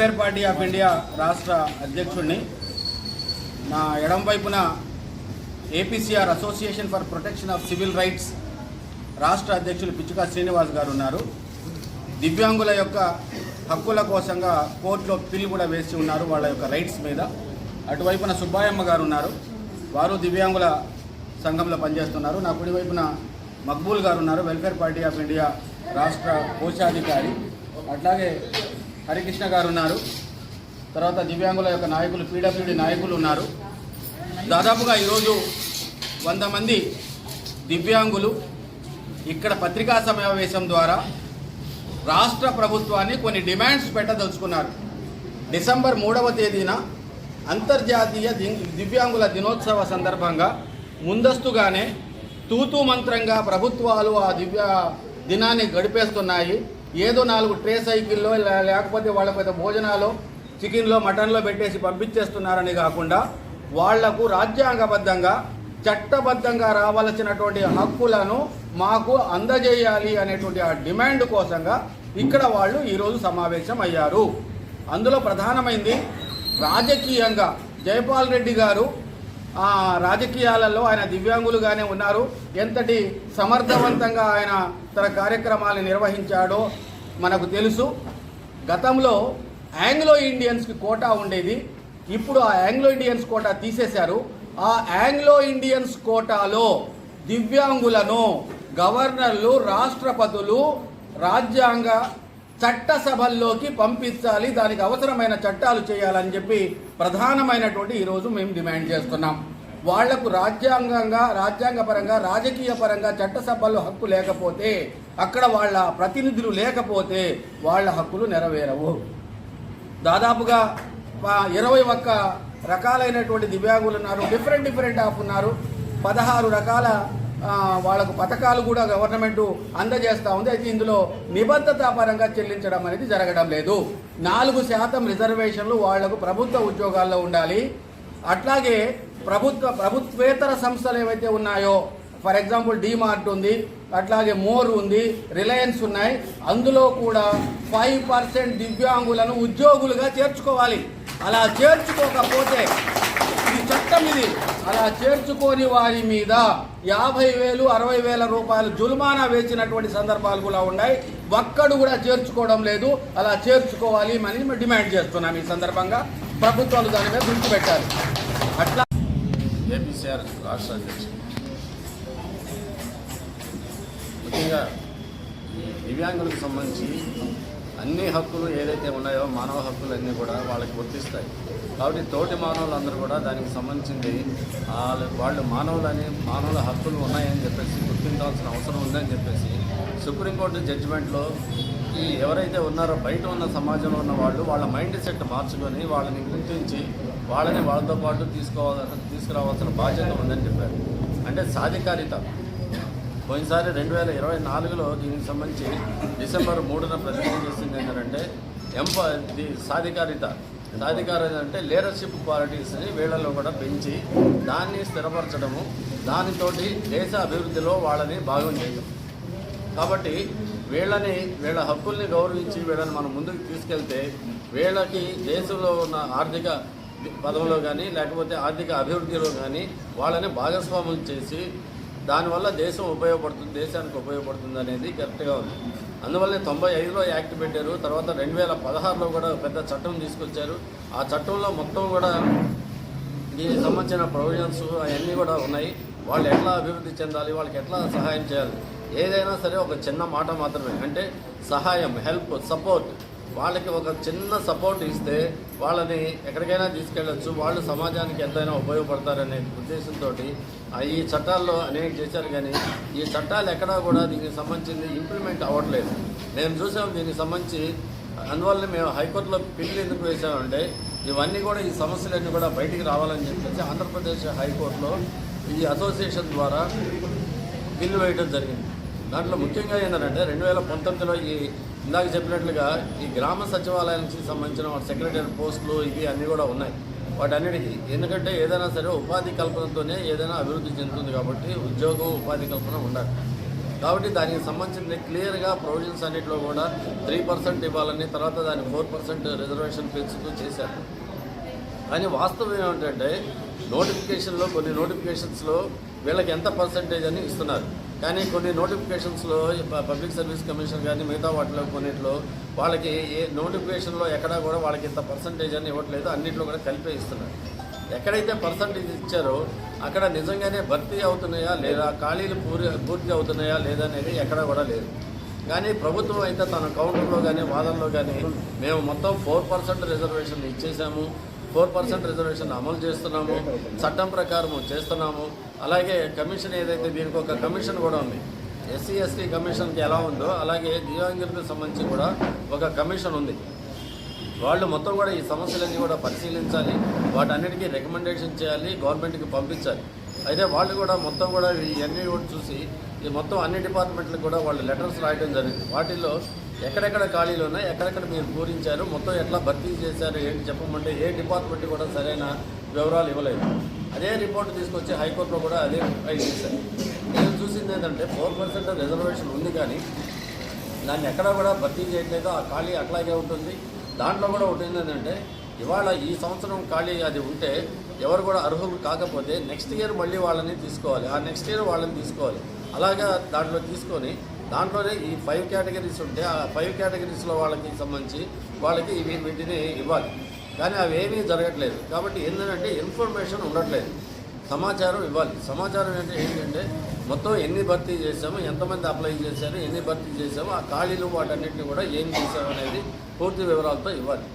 Welfare party of India రాష్ట్ర అధ్యక్షుడిని నా ఎడం వైపున APCR association for protection of civil rights రాష్ట్ర అధ్యక్షులు పిచ్చుకా శ్రీనివాస్ గారు ఉన్నారు. దివ్యాంగుల యొక్క హక్కుల కోసంగా కోర్టులో పిల్లు కూడా వేసి ఉన్నారు వాళ్ళ యొక్క రైట్స్ మీద. అటువైపున సుబ్బాయమ్మ గారు ఉన్నారు. వారు దివ్యాంగుల సంఘంలో పనిచేస్తున్నారు. నా కుడివైపున మక్బూల్ గారు ఉన్నారు. వెల్ఫేర్ పార్టీ ఆఫ్ ఇండియా రాష్ట్ర కోశాధికారి. అట్లాగే హరికృష్ణ గారు ఉన్నారు. తర్వాత దివ్యాంగుల యొక్క నాయకులు పీడబ్ల్యూడి నాయకులు ఉన్నారు. దాదాపుగా ఈరోజు వంద మంది దివ్యాంగులు ఇక్కడ పత్రికా సమావేశం ద్వారా రాష్ట్ర ప్రభుత్వాన్ని కొన్ని డిమాండ్స్ పెట్టదలుచుకున్నారు. డిసెంబర్ మూడవ తేదీన అంతర్జాతీయ ది- దివ్యాంగుల దినోత్సవ సందర్భంగా ముందస్తుగానే తూతూ మంత్రంగా ప్రభుత్వాలు ఆ దివ్య దినాన్ని గడిపేస్తున్నాయి. ఏదో నాలుగు ట్రే సైకిల్లో లేకపోతే వాళ్ళ పెద్ద భోజనాలు చికెన్లో మటన్లో పెట్టేసి పంపించేస్తున్నారని కాకుండా వాళ్ళకు రాజ్యాంగబద్ధంగా చట్టబద్ధంగా రావాల్సినటువంటి హక్కులను మాకు అందజేయాలి అనేటువంటి ఆ డిమాండ్ కోసంగా ఇక్కడ వాళ్ళు ఈరోజు సమావేశం అయ్యారు అందులో ప్రధానమైంది రాజకీయంగా జయపాల్ రెడ్డి గారు రాజకీయాలలో ఆయన దివ్యాంగులుగానే ఉన్నారు. ఎంతటి సమర్థవంతంగా ఆయన తన కార్యక్రమాలు నిర్వహించాడో మనకు తెలుసు. గతంలో యాంగ్లో ఇండియన్స్కి కోటా ఉండేది. ఇప్పుడు ఆ యాంగ్లో ఇండియన్స్ కోటా తీసేశారు. ఆ యాంగ్లో ఇండియన్స్ కోటాలో దివ్యాంగులను గవర్నర్లు రాష్ట్రపతులు రాజ్యాంగ చట్టసభల్లోకి పంపించాలి దానికి అవసరమైన చట్టాలు చేయాలని చెప్పి ప్రధానమైనటువంటి ఈరోజు మేము డిమాండ్ చేస్తున్నాం. వాళ్ళకు రాజ్యాంగంగా రాజ్యాంగపరంగా రాజకీయ పరంగా చట్టసభల్లో హక్కు లేకపోతే అక్కడ వాళ్ళ ప్రతినిధులు లేకపోతే వాళ్ళ హక్కులు నెరవేరవు. దాదాపుగా ఇరవై ఒక్క రకాలైనటువంటి దివ్యాంగులు ఉన్నారు డిఫరెంట్ డిఫరెంట్ ఆఫ్ ఉన్నారు. పదహారు రకాల వాళ్ళకు పథకాలు కూడా గవర్నమెంట్ అందజేస్తూ ఉంది. అయితే ఇందులో నిబద్ధత పరంగా చెల్లించడం అనేది జరగడం లేదు. నాలుగు శాతం రిజర్వేషన్లు వాళ్ళకు ప్రభుత్వ ఉద్యోగాల్లో ఉండాలి. అట్లాగే ప్రభుత్వ ప్రభుత్వేతర సంస్థలు ఏవైతే ఉన్నాయో ఫర్ ఎగ్జాంపుల్ డీమార్ట్ ఉంది అట్లాగే మోర్ ఉంది రిలయన్స్ ఉన్నాయి. అందులో కూడా ఫైవ్ పర్సెంట్ దివ్యాంగులను ఉద్యోగులుగా చేర్చుకోవాలి. అలా చేర్చుకోకపోతే ఇది చట్టం ఇది. అలా చేర్చుకోని వారి మీద యాభై వేలు అరవై వేల రూపాయలు జుల్మానా వేసినటువంటి సందర్భాలు కూడా ఉన్నాయి. ఒక్కడు కూడా చేర్చుకోవడం లేదు. అలా చేర్చుకోవాలి అని మేము డిమాండ్ చేస్తున్నాం ఈ సందర్భంగా. ప్రభుత్వాలు దాని మీద దృష్టి పెట్టాలి. అట్లా ఏపీసీఆర్ రాష్ట్ర అధ్యక్షుడు. ముఖ్యంగా ఈ దివ్యాంగులకు సంబంధించి అన్ని హక్కులు ఏదైతే ఉన్నాయో మానవ హక్కులన్నీ కూడా వాళ్ళకి వర్తిస్తాయి కాబట్టి తోటి మానవులందరూ కూడా దానికి సంబంధించింది వాళ్ళ వాళ్ళు మానవులని మానవుల హక్కులు ఉన్నాయని చెప్పేసి గుర్తించాల్సిన అవసరం ఉందని చెప్పేసి సుప్రీంకోర్టు జడ్జిమెంట్లో ఈ ఎవరైతే ఉన్నారో బయట ఉన్న సమాజంలో ఉన్న వాళ్ళు వాళ్ళ మైండ్ సెట్ మార్చుకొని వాళ్ళని గుర్తించి వాళ్ళని వాళ్ళతో పాటు తీసుకోవాల్సిన తీసుకురావాల్సిన బాధ్యత ఉందని చెప్పారు. అంటే సాధికారిత పోయినసారి రెండు వేల ఇరవై నాలుగులో దీనికి సంబంధించి డిసెంబర్ మూడున ప్రతిజ్ఞ చేసింది ఏంటంటే ఎంప ది సాధికారిత. సాధికారిత అంటే లీడర్షిప్ క్వాలిటీస్ని వీళ్ళలో కూడా పెంచి దాన్ని స్థిరపరచడము దానితోటి దేశ అభివృద్ధిలో వాళ్ళని భాగం చేయడం. కాబట్టి వీళ్ళని వీళ్ళ హక్కుల్ని గౌరవించి వీళ్ళని మనం ముందుకు తీసుకెళ్తే వీళ్ళకి దేశంలో ఉన్న ఆర్థిక పదవిలో కానీ లేకపోతే ఆర్థిక అభివృద్ధిలో కానీ వాళ్ళని భాగస్వాములు చేసి దానివల్ల దేశం ఉపయోగపడుతుంది దేశానికి ఉపయోగపడుతుంది అనేది కరెక్ట్గా ఉంది. అందువల్లే తొంభై ఐదులో యాక్ట్ పెట్టారు. తర్వాత రెండు వేల పదహారులో కూడా పెద్ద చట్టం తీసుకొచ్చారు. ఆ చట్టంలో మొత్తం కూడా దీనికి సంబంధించిన ప్రొవిజన్స్ అవన్నీ కూడా ఉన్నాయి. వాళ్ళు ఎట్లా అభివృద్ధి చెందాలి వాళ్ళకి ఎట్లా సహాయం చేయాలి ఏదైనా సరే ఒక చిన్న మాట మాత్రమే. అంటే సహాయం హెల్ప్ సపోర్ట్. వాళ్ళకి ఒక చిన్న సపోర్ట్ ఇస్తే వాళ్ళని ఎక్కడికైనా తీసుకెళ్ళచ్చు. వాళ్ళు సమాజానికి ఎంతైనా ఉపయోగపడతారనే ఉద్దేశంతో ఈ చట్టాల్లో అనేక చేశారు కానీ ఈ చట్టాలు ఎక్కడా కూడా దీనికి సంబంధించింది ఇంప్లిమెంట్ అవ్వట్లేదు. నేను చూసాం దీనికి సంబంధించి అందువల్ల మేము హైకోర్టులో పిల్లు ఎందుకు వేసామంటే ఇవన్నీ కూడా ఈ సమస్యలన్నీ కూడా బయటికి రావాలని చెప్పేసి ఆంధ్రప్రదేశ్ హైకోర్టులో ఈ అసోసియేషన్ ద్వారా బిల్లు వేయడం జరిగింది. దాంట్లో ముఖ్యంగా ఏంటంటే రెండు వేల పంతొమ్మిదిలో ఈ ఇందాక చెప్పినట్లుగా ఈ గ్రామ సచివాలయానికి సంబంధించిన సెక్రటరీ పోస్టులు ఇవి అన్నీ కూడా ఉన్నాయి. వాటన్నిటికీ. ఎందుకంటే ఏదైనా సరే ఉపాధి కల్పనతోనే ఏదైనా అభివృద్ధి చెందుతుంది కాబట్టి ఉద్యోగం ఉపాధి కల్పన ఉండాలి. కాబట్టి దానికి సంబంధించిన క్లియర్గా ప్రొవిజన్స్ అన్నింటిలో కూడా త్రీ పర్సెంట్ ఇవ్వాలని తర్వాత దాన్ని ఫోర్ పర్సెంట్ రిజర్వేషన్ పెంచుతూ చేశారు. కానీ వాస్తవం ఏమిటంటే నోటిఫికేషన్లో కొన్ని నోటిఫికేషన్స్లో వీళ్ళకి ఎంత పర్సంటేజ్ అని ఇస్తున్నారు. కానీ కొన్ని నోటిఫికేషన్స్లో పబ్లిక్ సర్వీస్ కమిషన్ కానీ మిగతా వాటిలో కొన్నిట్లో వాళ్ళకి ఏ నోటిఫికేషన్లో ఎక్కడా కూడా వాళ్ళకి ఇంత పర్సంటేజ్ అని ఇవ్వట్లేదు. అన్నింటిలో కూడా కలిపే ఇస్తున్నారు. ఎక్కడైతే పర్సంటేజ్ ఇచ్చారో అక్కడ నిజంగానే భర్తీ అవుతున్నాయా లేదా ఖాళీలు పూరి పూర్తి అవుతున్నాయా లేదా అనేది ఎక్కడా కూడా లేదు. కానీ ప్రభుత్వం అయితే తన కౌంటర్లో కానీ వాదనలో కానీ మేము మొత్తం ఫోర్ పర్సెంట్ రిజర్వేషన్ ఇచ్చేసాము. ఫోర్ పర్సెంట్ రిజర్వేషన్ అమలు చేస్తున్నాము. చట్టం ప్రకారం చేస్తున్నాము. అలాగే కమిషన్ ఏదైతే దీనికి ఒక కమిషన్ కూడా ఉంది ఎస్సీ ఎస్టీ కమిషన్కి ఎలా ఉందో అలాగే దివ్యాంగులకు సంబంధించి కూడా ఒక కమిషన్ ఉంది. వాళ్ళు మొత్తం కూడా ఈ సమస్యలన్నీ కూడా పరిశీలించాలి వాటన్నిటికీ రికమెండేషన్ చేయాలి గవర్నమెంట్కి పంపించాలి. అయితే వాళ్ళు కూడా మొత్తం కూడా ఇవన్నీ కూడా చూసి ఈ మొత్తం అన్ని డిపార్ట్మెంట్లకు కూడా వాళ్ళు లెటర్స్ రాయడం జరిగింది. వాటిల్లో ఎక్కడెక్కడ ఖాళీలు ఉన్నాయి ఎక్కడెక్కడ మీరు పూరించారు మొత్తం ఎట్లా భర్తీ చేశారు ఏంటి చెప్పమంటే ఏ డిపార్ట్మెంట్ కూడా సరైన వివరాలు ఇవ్వలేదు. అదే రిపోర్ట్ తీసుకొచ్చి హైకోర్టులో కూడా అదే ఫైల్ చేశారు. నేను చూసింది ఏంటంటే ఫోర్ పర్సెంట్ రిజర్వేషన్ ఉంది కానీ దాన్ని ఎక్కడ కూడా భర్తీ చేయట్లేదు ఆ ఖాళీ అట్లాగే ఉంటుంది. దాంట్లో కూడా ఒకటి ఏంటంటే ఇవాళ ఈ సంవత్సరం ఖాళీ అది ఉంటే ఎవరు కూడా అర్హులు కాకపోతే నెక్స్ట్ ఇయర్ మళ్ళీ వాళ్ళని తీసుకోవాలి. ఆ నెక్స్ట్ ఇయర్ వాళ్ళని తీసుకోవాలి. అలాగా దాంట్లో తీసుకొని దాంట్లోనే ఈ ఫైవ్ కేటగిరీస్ ఉంటే ఆ ఫైవ్ కేటగిరీస్లో వాళ్ళకి సంబంధించి వాళ్ళకి ఇవి వీటిని ఇవ్వాలి. కానీ అవి ఏమీ జరగట్లేదు. కాబట్టి ఏంటంటే ఇన్ఫర్మేషన్ ఉండట్లేదు. సమాచారం ఇవ్వాలి. సమాచారం అంటే ఏంటంటే మొత్తం ఎన్ని భర్తీ చేసాము ఎంతమంది అప్లై చేశారు ఎన్ని భర్తీ చేసాము ఆ ఖాళీలు వాటన్నిటిని కూడా ఏం చేశాము అనేది పూర్తి వివరాలతో ఇవ్వాలి.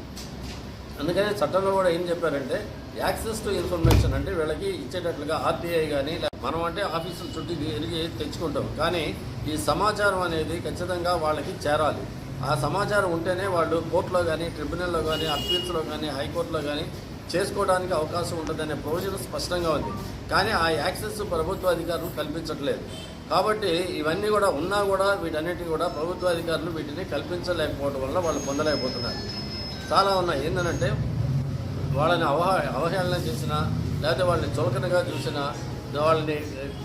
అందుకని చట్టంలో కూడా ఏం చెప్పారంటే యాక్సెస్ టు ఇన్ఫర్మేషన్ అంటే వీళ్ళకి ఇచ్చేటట్లుగా ఆర్టీఐ కానీ మనం అంటే ఆఫీసుల చుట్టూ తిరిగి తెచ్చుకుంటాం. కానీ ఈ సమాచారం అనేది ఖచ్చితంగా వాళ్ళకి చేరాలి. ఆ సమాచారం ఉంటేనే వాళ్ళు కోర్టులో కానీ ట్రిబ్యునల్లో కానీ అప్పీల్స్లో కానీ హైకోర్టులో కానీ చేసుకోవడానికి అవకాశం ఉంటుందనే ప్రొవిజన్ స్పష్టంగా ఉంది. కానీ ఆ యాక్సెస్ ప్రభుత్వ అధికారులు కల్పించట్లేదు. కాబట్టి ఇవన్నీ కూడా ఉన్నా కూడా వీటన్నిటిని కూడా ప్రభుత్వ అధికారులు వీటిని కల్పించలేకపోవడం వల్ల వాళ్ళు పొందలేకపోతున్నారు. చాలా ఉన్నాయి. ఏంటంటే వాళ్ళని అవహ అవహేళన చేసినా లేకపోతే వాళ్ళని చులకనగా చూసినా వాళ్ళని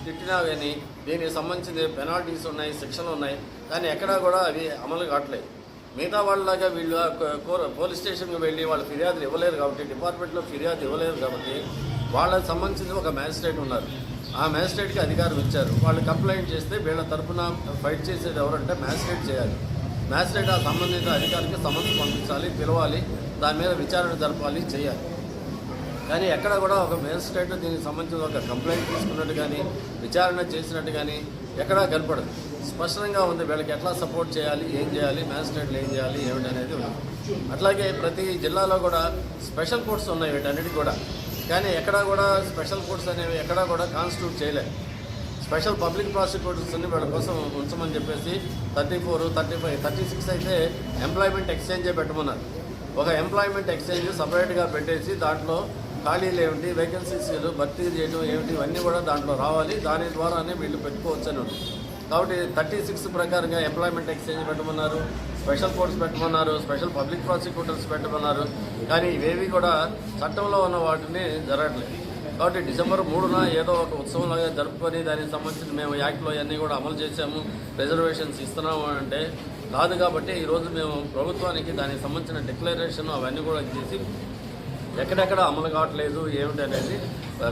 తిట్టినా కానీ దీనికి సంబంధించిన పెనాల్టీస్ ఉన్నాయి శిక్షలు ఉన్నాయి కానీ ఎక్కడా కూడా అవి అమలు కావట్లేదు. మిగతా వాళ్ళలాగా వీళ్ళు పోలీస్ స్టేషన్కి వెళ్ళి వాళ్ళు ఫిర్యాదులు ఇవ్వలేరు కాబట్టి డిపార్ట్మెంట్లో ఫిర్యాదు ఇవ్వలేరు కాబట్టి వాళ్ళకి సంబంధించిన ఒక మ్యాజిస్ట్రేట్ ఉన్నారు. ఆ మ్యాజిస్ట్రేట్కి అధికారం ఇచ్చారు. వాళ్ళు కంప్లైంట్ చేస్తే వీళ్ళ తరఫున ఫైట్ చేసేది ఎవరంటే మ్యాజిస్ట్రేట్ చేయాలి. మ్యాజిస్ట్రేట్ ఆ సంబంధిత అధికారికి సమన్సు పంపించాలి పిలవాలి దాని మీద విచారణ జరపాలి చేయాలి. కానీ ఎక్కడ కూడా ఒక మేజిస్ట్రేట్ దీనికి సంబంధించిన ఒక కంప్లైంట్ తీసుకున్నట్టు కానీ విచారణ చేసినట్టు కానీ ఎక్కడా కనపడదు. స్పష్టంగా ఉంది వీళ్ళకి ఎట్లా సపోర్ట్ చేయాలి ఏం చేయాలి మ్యాజిస్ట్రేట్లు ఏం చేయాలి ఏమిటి అనేది ఉంది. అట్లాగే ప్రతి జిల్లాలో కూడా స్పెషల్ కోర్ట్స్ ఉన్నాయి వీటన్నిటికి కూడా. కానీ ఎక్కడా కూడా స్పెషల్ కోర్ట్స్ అనేవి ఎక్కడా కూడా కాన్స్టిట్యూట్ చేయలేదు. స్పెషల్ పబ్లిక్ ప్రాసిక్యూటర్స్ని వీళ్ళ కోసం ఉంచమని చెప్పేసి thirty four thirty five thirty six అయితే ఎంప్లాయ్మెంట్ ఎక్స్చేంజే పెట్టమన్నారు. ఒక ఎంప్లాయ్మెంట్ ఎక్స్చేంజ్ సపరేట్గా పెట్టేసి దాంట్లో ఖాళీలు ఏమిటి వేకెన్సీస్ భర్తీ చేయడం ఏమిటి ఇవన్నీ కూడా దాంట్లో రావాలి. దాని ద్వారానే వీళ్ళు పెట్టుకోవచ్చు కాబట్టి థర్టీ సిక్స్ ప్రకారంగా ఎంప్లాయ్మెంట్ ఎక్స్చేంజ్ పెట్టమన్నారు స్పెషల్ కోర్ట్స్ పెట్టమన్నారు స్పెషల్ పబ్లిక్ ప్రాసిక్యూటర్స్ పెట్టమన్నారు. కానీ ఇవేవి కూడా చట్టంలో ఉన్న వాటిని జరగట్లేదు. కాబట్టి డిసెంబర్ మూడున ఏదో ఒక ఉత్సవంలాగా జరుపుకొని దానికి సంబంధించి మేము యాక్ట్లో అన్నీ కూడా అమలు చేశాము రిజర్వేషన్స్ ఇస్తున్నాము అంటే కాదు కాబట్టి ఈరోజు మేము ప్రభుత్వానికి దానికి సంబంధించిన డిక్లరేషన్ అవన్నీ కూడా చేసి ఎక్కడెక్కడ అమలు కావట్లేదు ఏమిటి అనేది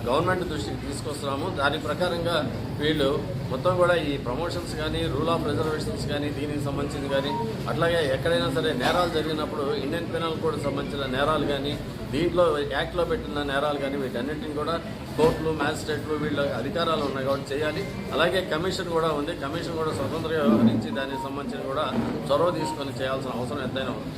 గవర్నమెంట్ దృష్టికి తీసుకొస్తున్నాము. దాని ప్రకారంగా వీళ్ళు మొత్తం కూడా ఈ ప్రమోషన్స్ కానీ రూల్ ఆఫ్ రిజర్వేషన్స్ కానీ దీనికి సంబంధించింది కానీ అట్లాగే ఎక్కడైనా సరే నేరాలు జరిగినప్పుడు ఇండియన్ పెనల్ కోడ్ సంబంధించిన నేరాలు కానీ దీంట్లో యాక్ట్లో పెట్టిన నేరాలు కానీ వీటన్నింటిని కూడా కోర్టులు మ్యాజిస్ట్రేట్లు వీళ్ళ అధికారాలు ఉన్నాయి కాబట్టి చేయాలి. అలాగే కమిషన్ కూడా ఉంది. కమిషన్ కూడా స్వతంత్రంగా వ్యవహరించి దానికి సంబంధించిన కూడా చొరవ తీసుకొని చేయాల్సిన అవసరం ఎంతైనా ఉంది.